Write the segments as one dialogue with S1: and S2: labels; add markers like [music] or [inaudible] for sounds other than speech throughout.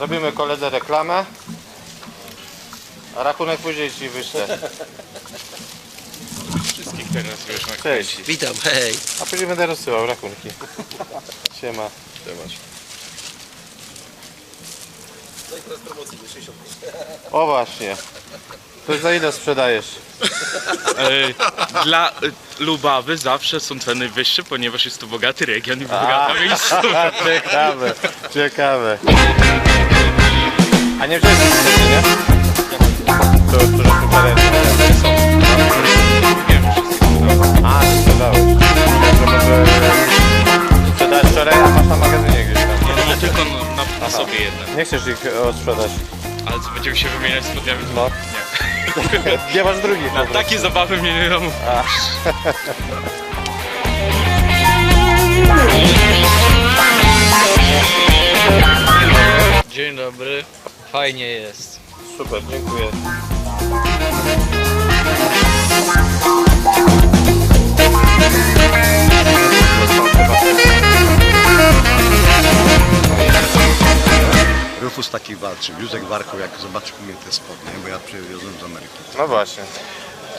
S1: Robimy koledze reklamę. A rachunek później ci wyślę.
S2: Wszystkich teraz już na
S1: Cześć.
S3: Witam, hej.
S1: A później będę rozsyłał rachunki. Siema. O właśnie. To za ile sprzedajesz?
S2: Dla Lubawy zawsze są ceny wyższe, ponieważ jest to bogaty region i bogata miejscowa. [laughs]
S1: ciekawe, ciekawe. A nie wziąłeś nic nie? To, to żeśmy wczoraj... A, ty sprzedałeś. Że może sprzedałeś wczoraj, a masz na magazynie gdzieś tam.
S2: Nie tylko na, na, na sobie jedne.
S1: Nie chcesz ich o, sprzedać?
S2: Ale co, będziemy się wymieniać spodniami?
S1: No.
S2: Nie. [laughs]
S1: Nie masz drugich po prostu.
S2: Takie zabawy mnie nie domu. [laughs]
S3: Fajnie jest.
S1: Super, dziękuję.
S4: Rufus taki walczył. Józek warkał, jak zobaczył mnie te spodnie, bo ja przywiozłem z Ameryki.
S1: No właśnie.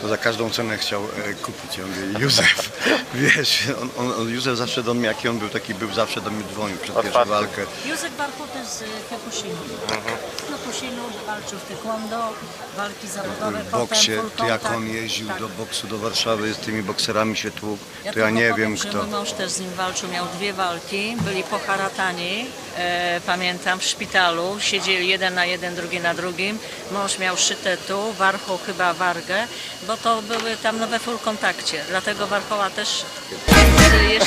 S4: To za każdą cenę chciał e, kupić. Ja mówię, Józef, [laughs] wiesz, on, on, on, Józef zawsze do mnie, jaki on był, taki był, zawsze do mnie dzwonił przed pierwszą
S1: Otwarty.
S4: walkę.
S5: Józef Barchuty z Kyokushinu. Z Kyokushinu walczył w taekwondo, walki zawodowe,
S4: W boksie,
S5: potem
S4: to jak on jeździł
S5: Tak.
S4: do boksu do Warszawy, z tymi bokserami się tłukł, to ja nie
S5: powiem,
S4: kto.
S5: Mój mąż też z nim walczył, miał dwie walki, byli poharatani, e, pamiętam, w szpitalu, siedzieli jeden na jeden, drugi na drugim. Mąż miał szyte tu, Warchoł chyba wargę, bo to były tam nowe full kontakcie, dlatego Warchoła też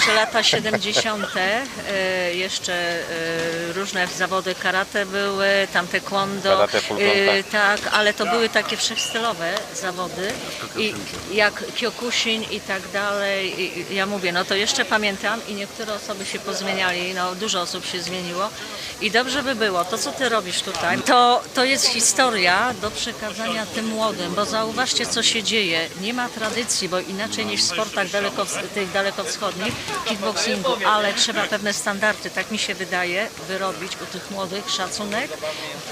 S5: jeszcze lata 70. e, jeszcze e, różne zawody karate były, tam taekwondo,
S1: Karate contact.
S5: tak, ale to były takie wszechstylowe zawody i jak Kyokushin i tak dalej. I, ja mówię, no to jeszcze pamiętam i niektóre osoby się pozmieniali, no dużo osób się zmieniło i dobrze by było, to co ty robisz tutaj, to, to jest historia do przekazania tym młodym, bo zauważcie co się dzieje, nie ma tradycji, bo inaczej niż w sportach daleko, tych dalekowschodnich, kickboxingu, ale trzeba pewne standardy, tak mi się wydaje, wyrobić u tych młodych, szacunek,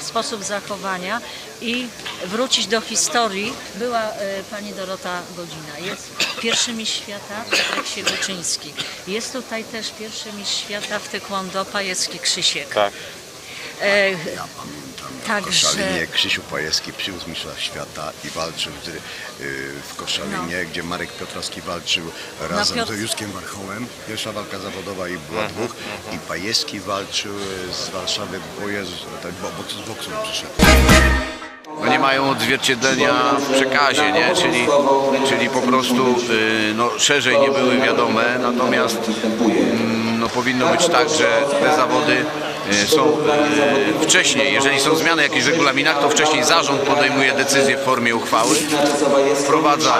S5: sposób zachowania i wrócić do historii. Była e, pani Dorota Godzina, jest pierwszy mistrz świata Piotrek Siegoczyński. Jest tutaj też pierwszy mistrz świata w taekwondo Pajecki Krzysiek.
S1: Tak.
S5: E, Także-
S4: w Koszalinie Krzysiu Pajewski przywiózł mistrza świata i walczył y, w Koszalinie, gdzie Marek Piotrowski walczył razem
S5: No, Piotr-
S4: z Józkiem Warchołem. Pierwsza walka zawodowa i była
S1: Mhm,
S4: dwóch. I Pajewski walczył y, z Warszawy, bo Jezus, tak, bo, bo z boksu przyszedł.
S6: Oni mają odzwierciedlenia w przekazie, nie? Czyli, czyli po prostu y, no, szerzej nie były wiadome, natomiast mm, no, powinno być tak, że te zawody są y, wcześniej, jeżeli są zmiany w jakichś regulaminach, to wcześniej zarząd podejmuje decyzję w formie uchwały, wprowadza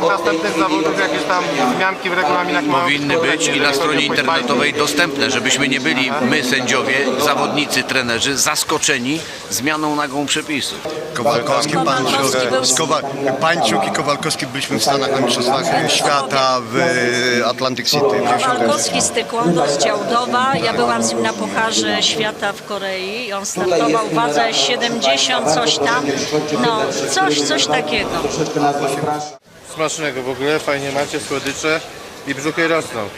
S1: od następnych zawodów jakieś tam zmianki w regulaminach
S6: powinny być i na stronie internetowej dostępne, żebyśmy nie byli my sędziowie, zawodnicy, trenerzy zaskoczeni zmianą nagłą przepisów.
S4: Kowalkowski,
S5: Kowalkowski
S4: Panciuk,
S5: był-
S4: z Kowa, Panciuk i Kowalkowski byliśmy w Stanach na Mistrzostwach Świata w y, Atlantic City. w 90.
S5: Walkowski z taekwondo z Działdowa. Ja byłam z nim na Pucharze Świata w Korei i on startował w wadze 70 coś tam. No, coś, coś takiego.
S1: Smacznego w ogóle, fajnie macie, słodycze i brzuchy rosną.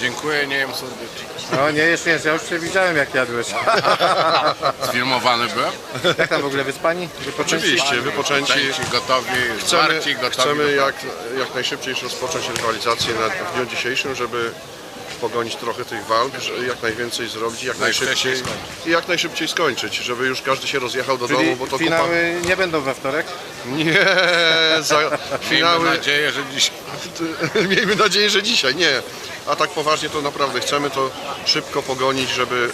S7: Dziękuję, nie wiem słodyczy.
S1: No nie, jeszcze nie, ja już cię widziałem jak jadłeś. [laughs]
S7: Sfilmowany byłem?
S1: jak tam w ogóle wyspani? Wypoczęci?
S7: Oczywiście, wypoczęci, gotowi,
S8: Chcemy,
S7: zwarci, gotowi.
S8: chcemy jak, jak najszybciej rozpocząć rywalizację na, w dniu dzisiejszym, żeby pogonić trochę tych walk, jak najwięcej zrobić, jak najszybciej i jak najszybciej skończyć, żeby już każdy się rozjechał do
S1: Czyli
S8: domu, bo to kupa...
S1: finały nie będą we wtorek?
S8: Nie, za,
S7: Miejmy
S8: finały...
S7: nadzieję, że dziś [laughs]
S8: Miejmy nadzieję, że dzisiaj, nie. A tak poważnie to naprawdę chcemy to szybko pogonić, żeby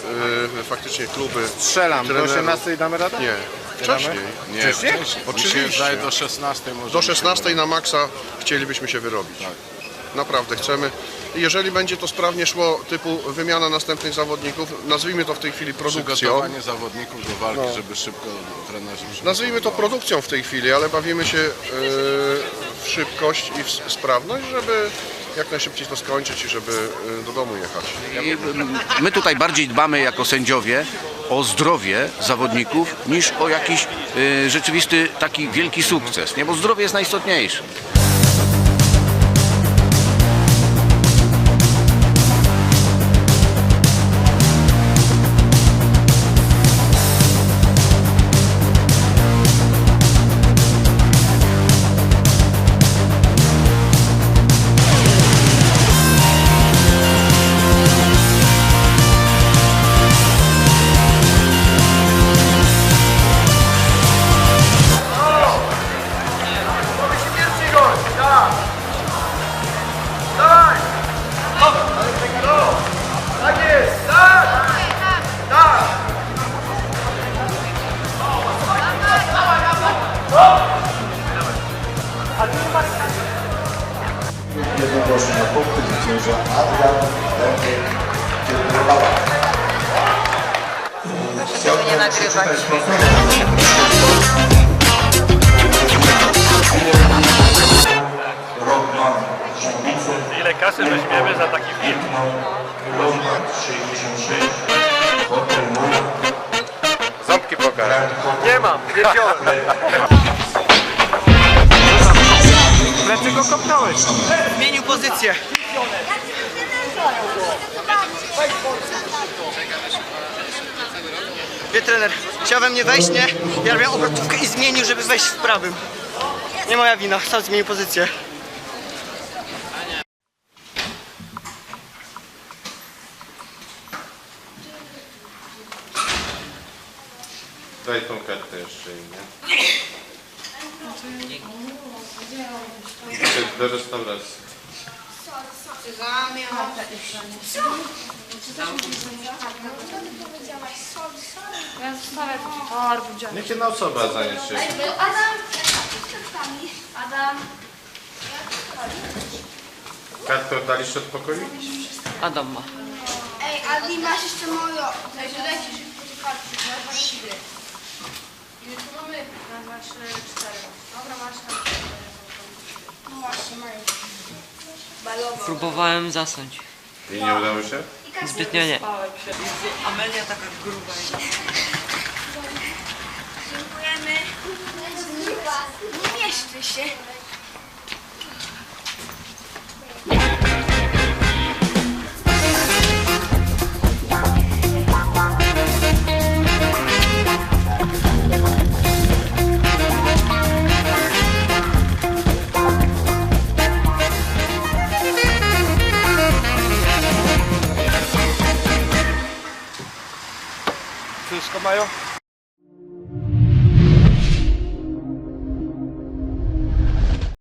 S8: e, faktycznie kluby...
S1: Strzelam, do
S8: trenerów-
S1: 18 damy radę?
S8: Nie, wcześniej.
S7: nie
S1: Wcześniej?
S7: wcześniej.
S8: Oczywiście.
S7: Zdaje do 16 może.
S8: Do 16 na maksa chcielibyśmy się wyrobić. Naprawdę chcemy. Jeżeli będzie to sprawnie szło, typu wymiana następnych zawodników, nazwijmy to w tej chwili produkcją.
S7: Przygotowanie zawodników do walki, żeby szybko trenerzy.
S8: Nazwijmy to produkcją w tej chwili, ale bawimy się e, w szybkość i w sprawność, żeby jak najszybciej to skończyć i żeby y, do domu jechać.
S6: I, My tutaj bardziej dbamy jako sędziowie o zdrowie zawodników niż o jakiś y, rzeczywisty taki wielki sukces, nie? bo zdrowie jest najistotniejsze.
S9: Jednogłośnie na punkty zwycięża Adrian Lękiek Kiełbała.
S5: Żeby nie nagrywać.
S1: Ile kasy weźmiemy za taki film?
S9: Roman 66, Hotel Mur,
S1: Ząbki pokażę.
S9: Nie mam, nie wziąłem.
S1: Kopnąłeś?
S3: Zmienił pozycję. Wie trener, chciał we mnie wejść, nie? Ja robię obrotówkę i zmienił, żeby wejść w prawym. Nie moja wina, sam zmienił pozycję.
S1: Daj tą kartę jeszcze i [laughs] nie. Do restauracji. Niech jedna osoba zaniesie.
S10: Adam, Adam,
S1: Kartę oddaliście od pokoju?
S3: Adam ma.
S10: ej, Adi, masz jeszcze moją. Także lecisz dwa trzy. Ile tu mamy? Na dwa, trzy, cztery. Dobra, masz na No właśnie, mają. Balowo.
S3: Próbowałem zasnąć.
S1: I nie udało się?
S3: Zbytnio nie.
S10: Dziękujemy. Nie mieszczy się.
S3: Wszystko mają?